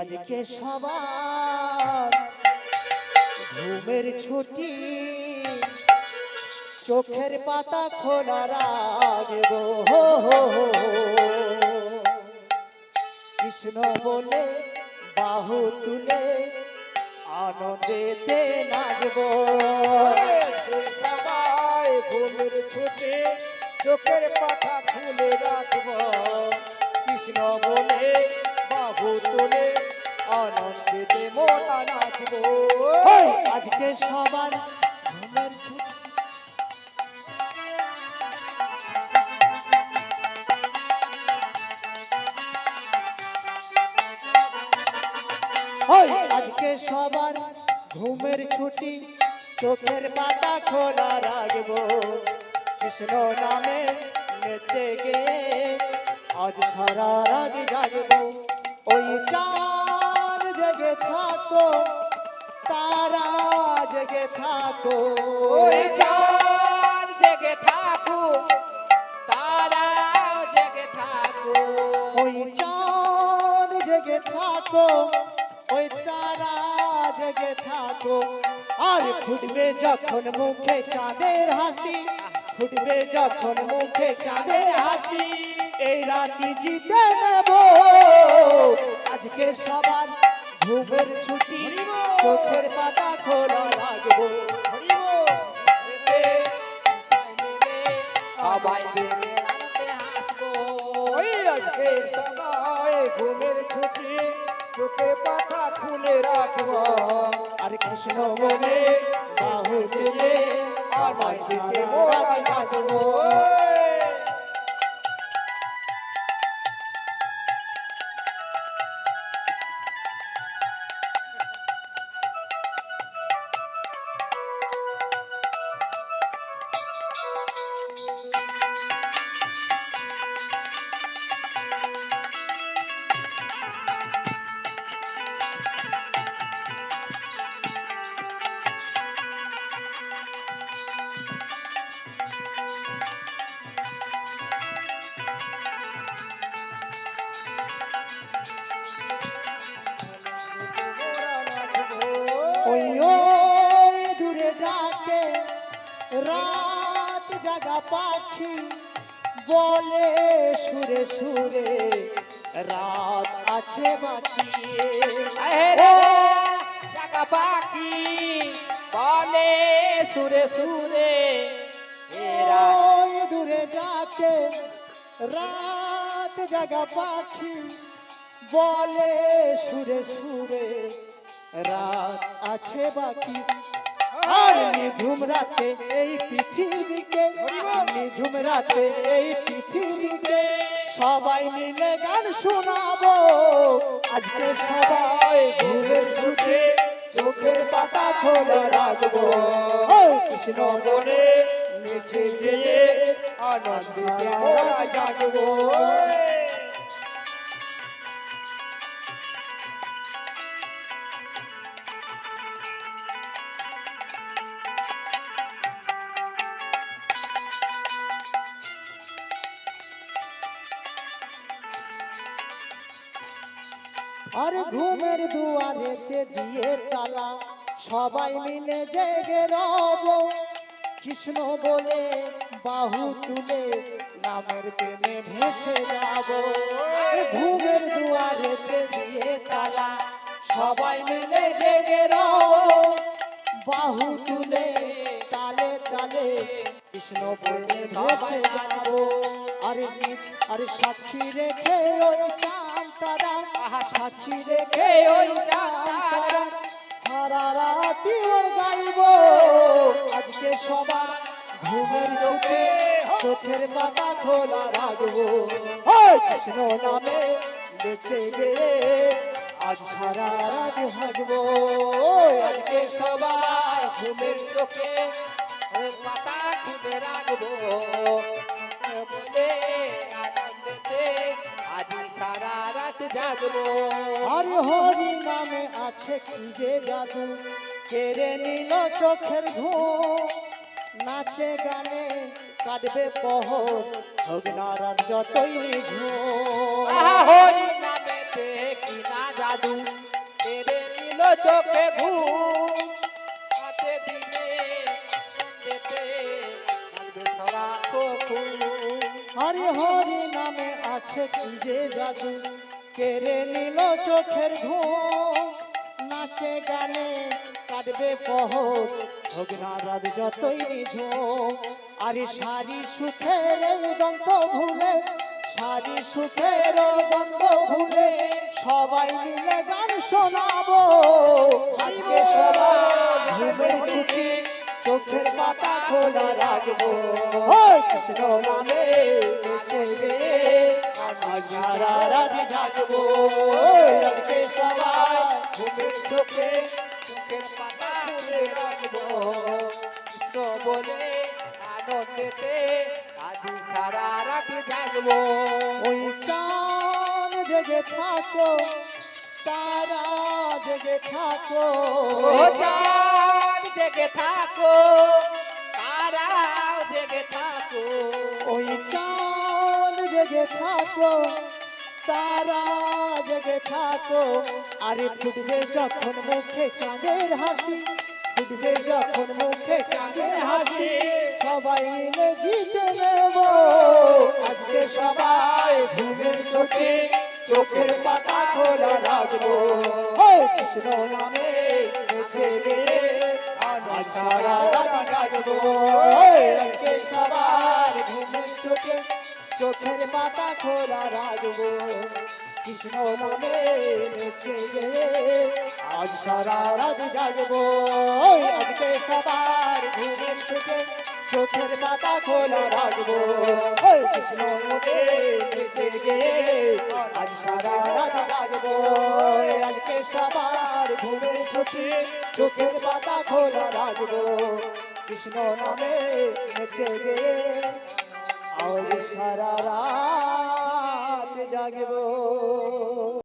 আজকে সবার ঘুমের ছুটি। চোখের পাতা খোলা হো। কৃষ্ণ বলে বাহু তুলে আনন্দেতে নাচব। সবাই ঘুমের ছুটে, চোখের পাতা খুলে রাখব। কৃষ্ণ বলে বাবু তুলে আনন্দেতে মোটা নাচব। আজকে সবার ঘুমের ছুটি। আজকে সবার ঘুমের ছুটি। চোখের পাতা খোলা রাখব। কৃষ্ণ নামে নেচে গে আজ সারা রাত জাগবো। ওই চাঁদ জেগে থাকো তারা জেগে থাকো। ওই চাঁদ জেগে থাকো তারা জেগে থাকো। ওই চাঁদ জেগে থাকো ওই তারা জেগে থাকো। আর ফুটবে যখন মুখে চাঁদের হাসি ফুটবে যখন মুখে চাঁদের হাসি এই রাতি জিতে নেব। আজকে সবার ঘুমের ছুটি চোখের পাতা খোলা রাখব সবাই আজকে সবাই ঘুমের ছুটি চোখে পাতা খুলে রাখব। আর কৃষ্ণ বলে বাহু তুলে আমার দিকে মোড়া ওই দূরে ডাকে রাত জাগা পাখি বলে সুরে সুরে রাত আছে বাকি। টাকা বাকি বলে সুরে সুরে দূরে ডাকে রাত জাগা পাখি বলে সুরে সুরে রাত আছে বাকি। আর নিঝুম রাতে এই পৃথিবীকে, নিঝুম রাতে এই পৃথিবীকে সবাই মিলে গান শোনাবো। আজকে সবাই ঘুমের ছুটে চোখের পাতা খোলা রাখব। কৃষ্ণ বলে, নেচে গিয়ে আনন্দে জাগবো। আর ঘুমের দুয়ারেতে দিয়ে তালা। সবাই মিলে জেগে রব। কৃষ্ণ বলে, বাহু তুলে নামের প্রেমে ভেসে যাব। ঘুমের দুয়ারেতে দিয়ে তালা। সবাই মিলে জেগে রব। বাহু তুলে তালে তালে কৃষ্ণ বলে, ভেসে যাব। আরে আরে সাক্ষী রেখে ওই চাঁদ তারা সাক্ষী রেখে ওই চাঁদ। সারা রাতি ওর গাইব। আজকে সবার ঘুমের চোখে চোখের পাতা খোলা রাখব। কৃষ্ণ নামে বেঁচে গিয়ে আজ সারা রাত ভাগবো আজকে সবাই ঘুমের চোখে পাতা খুলে রাখব। আনন্দেতে আজ সারা রাত জাগবো। আর হরি নামে আছে কি যে জাদু? কেড়ে নিল চোখের ঘুম নাচে গানে কাটবে পহর হোক যতই আহা হরি নামেতে কি না জাদু? কেড়ে নিল চোখে ঘুম। হরি হরি নামে আছে কি যে জাদু? কেড়ে নিল চোখের ঘুম নাচে গানে কাটবে না রাত যতই নিঝুম আরে সারি সুখের দন্ত ভুলে, সারি সুখের দন্ত ভুলে সবাই মিলে গান শোনাবো। আজকে সবাই ঘুমের ছুটি। চোখের পাতা খোলা রাখব। কৃষ্ণ নামে নেচে গে আমার সারা রাত জাগবো। ওই সবাই ঘুমের চোখে চোখের পাতা খুলে রাখব। কৃষ্ণ বলে আনন্দেতে আজ সারা রাত জাগবো। ওই চাঁদ জেগে থাকো তারা জেগে থাকো। চাঁদ! জেগে থাকো তারাও জেগে থাকো। ওই চাঁদ জেগে থাকো তারা জেগে থাকো। আরে ফুটবে যখন মুখে চাঁদের হাসি ফুটবে যখন মুখে চাঁদের হাসি সবাই মিলে জিতে নেব। আজকে সবাই ঘুমের চোখে চোখের পাতা খোলা রাখব। কৃষ্ণ নামে সারা রাত জাগবো আজকে সবার ঘুমের চোখে চোখের পাতা খোলা রাখব কৃষ্ণ নামে নেচে আজ সারা রাত জাগবো আজকে সবার ঘুমের চোখে চোখের পাতা খোলা রাখব কৃষ্ণ নামে নেচে আজ সারা রাত জাগবো আজকে সবার ঘুমের ছুটি চোখের পাতা খোলা রাখব। কৃষ্ণ নামে নেচে গে আর সারা রাত জাগবো।